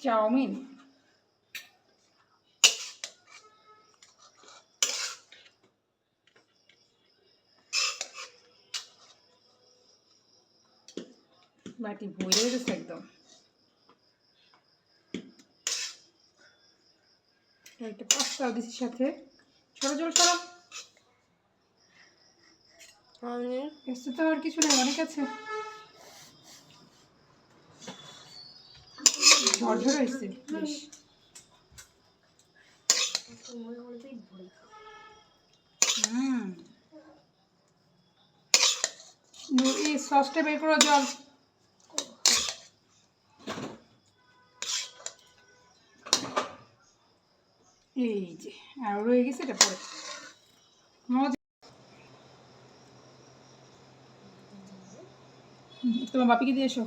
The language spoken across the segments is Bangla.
চাউমিন। বাটি ভরে গেছে একদম। একটা পাস্তাও দিছি সাথে। সরো জল সরো। ব্যস্ত তো আর কিছু নেই অনেক আছে। ঝরঝর হয়েছে সসটা বের করো জল এই যে আর রয়ে গেছে এটা পরে তোমার বাপিকে দিয়ে এসো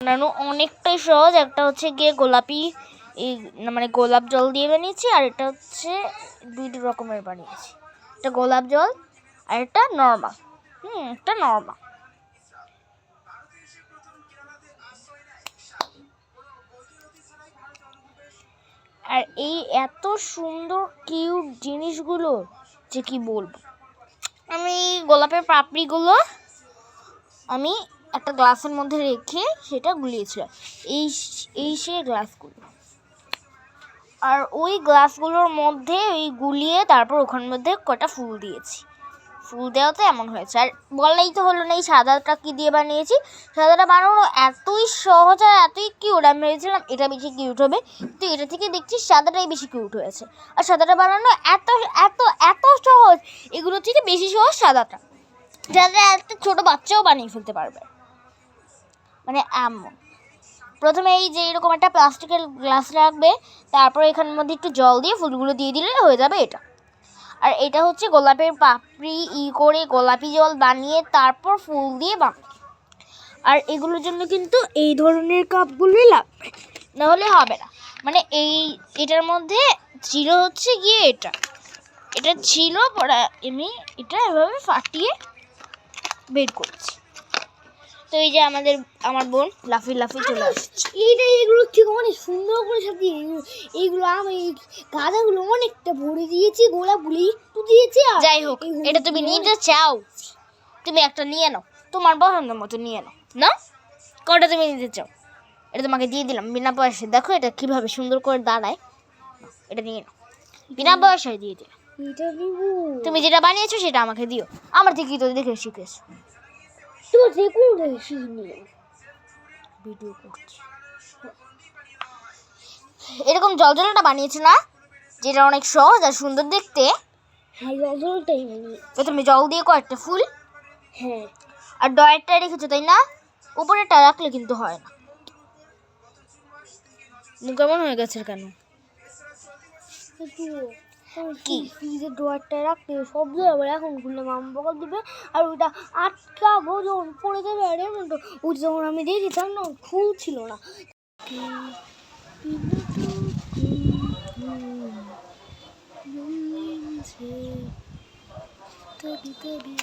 বানানো অনেকটাই সহজ। একটা হচ্ছে গিয়ে গোলাপি মানে গোলাপ জল দিয়ে বানিয়েছি, আর এটা হচ্ছে দুই রকমের বানিয়েছি। একটা গোলাপ জল আর একটা নর্মাল হুম একটা নর্মাল আর এই এত সুন্দর কিউট জিনিসগুলো, যে কি বলব? আমি গোলাপের পাপড়িগুলো আমি একটা গ্লাসের মধ্যে রেখে সেটা গুলিয়েছিলাম। এই এই সে গ্লাসগুলো। আর ওই গ্লাসগুলোর মধ্যে ওই গুলিয়ে তারপর ওখানের মধ্যে কটা ফুল দিয়েছি। ফুল দেওয়াতে এমন হয়েছে। আর বললেই তো হলো না, এই সাদাটা কী দিয়ে বানিয়েছি? সাদাটা বানানো এতই সহজ আর এতই কিউট আমি ভেবেছিলাম এটা বেশি কিউট হবে তো এটা থেকে দেখছি সাদাটাই বেশি কিউট হয়েছে। আর সাদাটা বানানো এত এত এত সহজ, এগুলো থেকে বেশি সহজ সাদাটা। যাতে একটা ছোটো বাচ্চাও বানিয়ে ফেলতে পারবে। মানে এমন। প্রথমে এই যে এরকম একটা প্লাস্টিকের গ্লাস রাখবে, তারপর এখানের মধ্যে একটু জল দিয়ে ফুলগুলো দিয়ে দিলে হয়ে যাবে এটা। আর এটা হচ্ছে গোলাপের পাপড়ি, ই করে গোলাপি জল বানিয়ে তারপর ফুল দিয়ে বানায় আর এগুলোর জন্য কিন্তু এই ধরনের কাপগুলোই লাগবে, নাহলে হবে না। মানে এই, এটার মধ্যে ছিল হচ্ছে গিয়ে এটা। এটা ছিল, পরে আমি এটা এভাবে ফাটিয়ে বের করছি। তো এই যে আমাদের আমার বোন লাফি লাফি চলে আসছে। এইটা এগুলো ঠিক অনেক সুন্দর করে সাজিয়ে এইগুলো আমি গাঁদাগুলো অনেকটা ভরে দিয়েছি গোলাপগুলো একটু দিয়েছি আর যাই হোক এটা তুমি নিতে চাও তুমি একটা নিয়ে নাও। তোমার পছন্দ মতো নিয়ে নাও। না? কটা তুমি নিতে চাও? এটা তোমাকে দিয়ে দিলাম। বিনা পয়সায়। দেখো এটা কীভাবে সুন্দর করে দাঁড়ায়। এটা নিয়ে নাও। বিনা পয়সায় দিয়ে দিলাম। তুমি যেটা বানিয়েছো সেটা আমাকে দিও। আমার থেকে তো দেখে শিখেছো? তোমার যে কোনটা শিখিনি ভিডিও করছি। এরকম জলজলাটা বানিয়েছে না? যেটা অনেক সহজ আর সুন্দর দেখতে। হ্যাঁ তো জল দিয়ে কয়েকটা ফুল। হ্যাঁ। আর ডয়েরটা রেখেছো তাই না? উপরেটা রাখলে কিন্তু হয় না। কেমন হয়ে গেছে কেন? কি? ফ্রিজের ডোয়ারটা রাখতে শব্দ হবে এখন খুললে মাম বকা দিবে। আর ওটা আটকাবো যখন পড়ে যাবে, আর তো যখন আমি দেখেছিলাম না ফুল ছিল না। তবে তবে